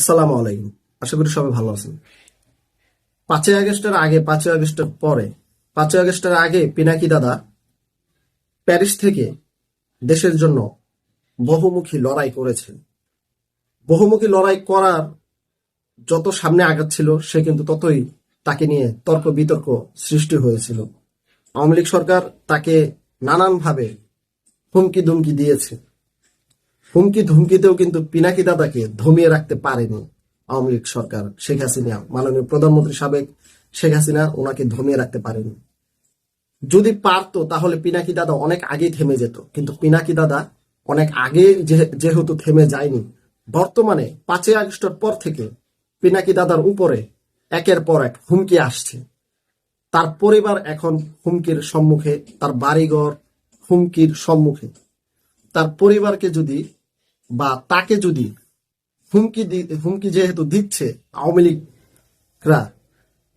আসসালামু আলাইকুম। আশা করি সবাই ভালো আছেন। পাঁচই আগস্টের আগে, পাঁচই আগস্টের পরে, পাঁচই আগস্টের আগে পিনাকি দাদা প্যারিস থেকে দেশের জন্য বহুমুখী লড়াই করেছেন। বহুমুখী লড়াই করার যত সামনে আগাচ্ছিল, সে কিন্তু ততই তাকে নিয়ে তর্ক বিতর্ক সৃষ্টি হয়েছিল। আওয়ামী লীগ সরকার তাকে নানানভাবে হুমকি দুমকি দিয়েছে। হুমকি ধুমকিতেও কিন্তু পিনাকি দাদাকে ধমিয়ে রাখতে পারেনি আওয়ামী লীগ সরকার শেখ হাসিনা। মাননীয় প্রধানমন্ত্রী সাবেক শেখ হাসিনা ওনাকে ধমিয়ে রাখতে পারেনি। যদি পারতো, তাহলে পিনাকি দাদা অনেক আগেই থেমে যেত। কিন্তু পিনাকি দাদা অনেক আগে যেহেতু থেমে যায়নি, বর্তমানে পাঁচই আগস্টের পর থেকে পিনাকি দাদার উপরে একের পর এক হুমকি আসছে। তার পরিবার এখন হুমকির সম্মুখে, তার বাড়িঘর হুমকির সম্মুখে। তার পরিবারকে যদি বা তাকে যদি হুমকি হুমকি যেহেতু দিচ্ছে আওয়ামী লীগরা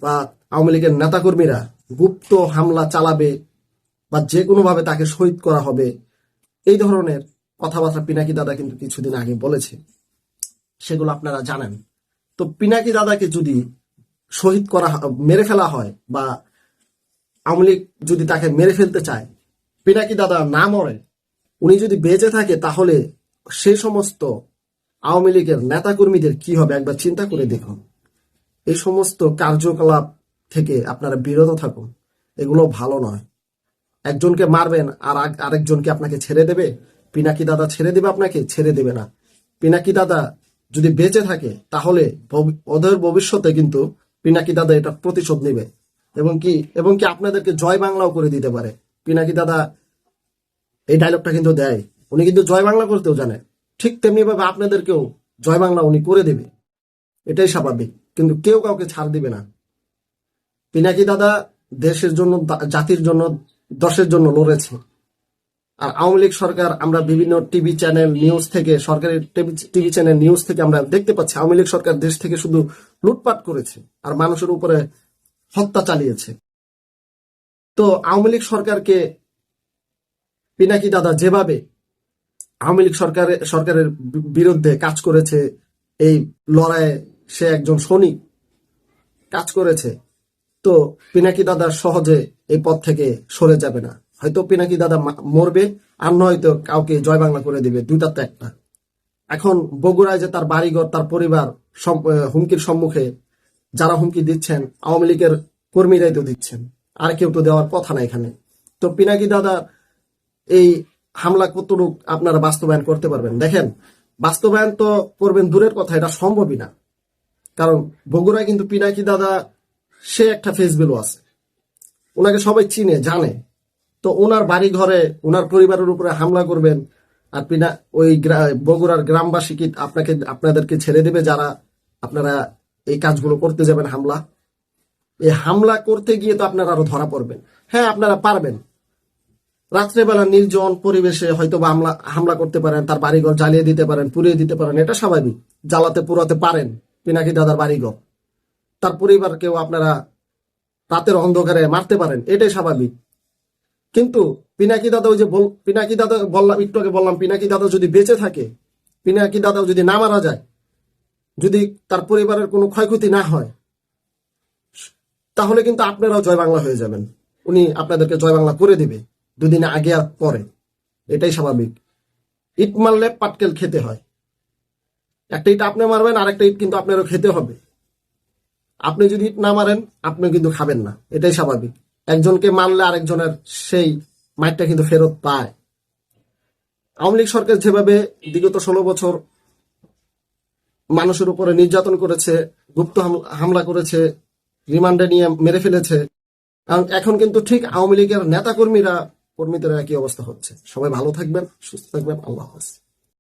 বা আওয়ামী লীগের নেতাকর্মীরা, গুপ্ত হামলা চালাবে বা যে কোনোভাবে তাকে শহীদ করা হবে, এই ধরনের কথাবার্তা পিনাকি দাদা কিন্তু কিছুদিন আগে বলেছে। সেগুলো আপনারা জানেন। তো পিনাকি দাদাকে যদি শহীদ করা মেরে ফেলা হয় বা আওয়ামী লীগ যদি তাকে মেরে ফেলতে চায়, পিনাকি দাদা না মরে, উনি যদি বেঁচে থাকে তাহলে সেই সমস্ত আওয়ামী লীগের নেতাকর্মীদের কি হবে একবার চিন্তা করে দেখুন। এই সমস্ত কার্যকলাপ থেকে আপনারা বিরত থাকুন। এগুলো ভালো নয়। একজনকে মারবেন আর আরেকজনকে আপনাকে ছেড়ে দেবে। পিনাকি দাদা ছেড়ে দেবে আপনাকে, ছেড়ে দেবে না। পিনাকি দাদা যদি বেঁচে থাকে, তাহলে ওদের ভবিষ্যতে কিন্তু পিনাকি দাদা এটা প্রতিশোধ নেবে। এবং কি এবং কি আপনাদেরকে জয় বাংলাও করে দিতে পারে। পিনাকি দাদা এই ডায়লগটা কিন্তু দেয়। উনি কিন্তু জয় বাংলা করতেও জানে। ঠিক তেমনি ভাবে আপনাদেরকেও জয় বাংলা উনি করে দেবে। এটাই স্বাভাবিক। কিন্তু কেউ কাউকে ছাড় দিবে না। পিনাকি দাদা দেশের জন্য, জাতির জন্য, দশের জন্য লড়েছে। আর আওয়ামী লীগ সরকার আমরা বিভিন্ন টিভি চ্যানেল নিউজ থেকে সরকারের টিভি চ্যানেল নিউজ থেকে আমরা দেখতে পাচ্ছি, আওয়ামী লীগ সরকার দেশ থেকে শুধু লুটপাট করেছে আর মানুষের উপরে হত্যা চালিয়েছে। তো আওয়ামী লীগ সরকারকে পিনাকি দাদা যেভাবে আওয়ামী লীগ সরকারের সরকারের বিরুদ্ধে কাজ করেছে, এই লড়াইয়ে সে একজন সৈনিক কাজ করেছে, তো পিনাকি দাদা সহজে এই পথ থেকে সরে যাবে না। হয়তো পিনাকি দাদা মরবে, আর নয়তো কাউকে জয় বাংলা করে দিবে দুইটার তো একটা। এখন বগুড়ায় যে তার বাড়িঘর, তার পরিবার হুমকির সম্মুখে যারা হুমকি দিচ্ছেন, আওয়ামী লীগের কর্মীরাই তো দিচ্ছেন, আর কেউ তো দেওয়ার কথা না এখানে। তো পিনাকি দাদা এই হামলা কতটুকু আপনারা বাস্তবায়ন করতে পারবেন? দেখেন, বাস্তবায়ন তো করবেন দূরের কথা, এটা সম্ভবই না। কারণ বগুড়ায় কিন্তু পিনাকি দাদা, সে একটা ফেস ভ্যালু আছে। ওনাকে সবাই চিনে, জানে। তো ওনার বাড়ি ঘরে ওনার পরিবারের উপরে হামলা করবেন আর পিনা, ওই বগুড়ার গ্রামবাসী কি আপনাকে, আপনাদেরকে ছেড়ে দেবে যারা আপনারা এই কাজগুলো করতে যাবেন হামলা? এই হামলা করতে গিয়ে তো আপনারা আরও ধরা পড়বেন। হ্যাঁ আপনারা পারবেন। রাত্রেবেলা নির্জন পরিবেশে হয়তো বা হামলা হামলা করতে পারেন, তার বাড়িঘর জ্বালিয়ে দিতে পারেন, পুড়িয়ে দিতে পারেন, এটা স্বাভাবিক। জ্বালাতে পুরাতে পারেন পিনাকি দাদার বাড়িঘর। তার পরিবারকেও আপনারা রাতের অন্ধকারে মারতে পারেন, এটাই স্বাভাবিক। কিন্তু পিনাকি দাদা ওই যে পিনাকি দাদা বললাম, একটু আগে বললাম, পিনাকি দাদা যদি বেঁচে থাকে, পিনাকি দাদাও যদি না মারা যায়, যদি তার পরিবারের কোনো ক্ষয়ক্ষতি না হয়, তাহলে কিন্তু আপনারাও জয় বাংলা হয়ে যাবেন। উনি আপনাদেরকে জয় বাংলা করে দিবে। দুদিন আগে আর পরে। এটাই স্বাভাবিক। ইট মারলে পাটকেল খেতে হয়। একটা ইট আপনি মারবেন আর একটা ইট কিন্তু আপনারও খেতে হবে। আপনি যদি ইট না মারেন আপনি কিন্তু খাবেন না। এটাই স্বাভাবিক। একজনকে মারলে আরেকজনের সেই মাইটটা কিন্তু ফেরত পায়। আওয়ামী লীগ সরকার যেভাবে বিগত ষোলো বছর মানুষের উপরে নির্যাতন করেছে, গুপ্ত হাম- হামলা করেছে, রিমান্ডে নিয়ে মেরে ফেলেছে কারণ এখন কিন্তু ঠিক আওয়ামী লীগের নেতা কর্মীরা কর্মীদের একই অবস্থা হচ্ছে। সবাই ভালো থাকবেন সুস্থ থাকবেন আল্লাহ হাফেজ।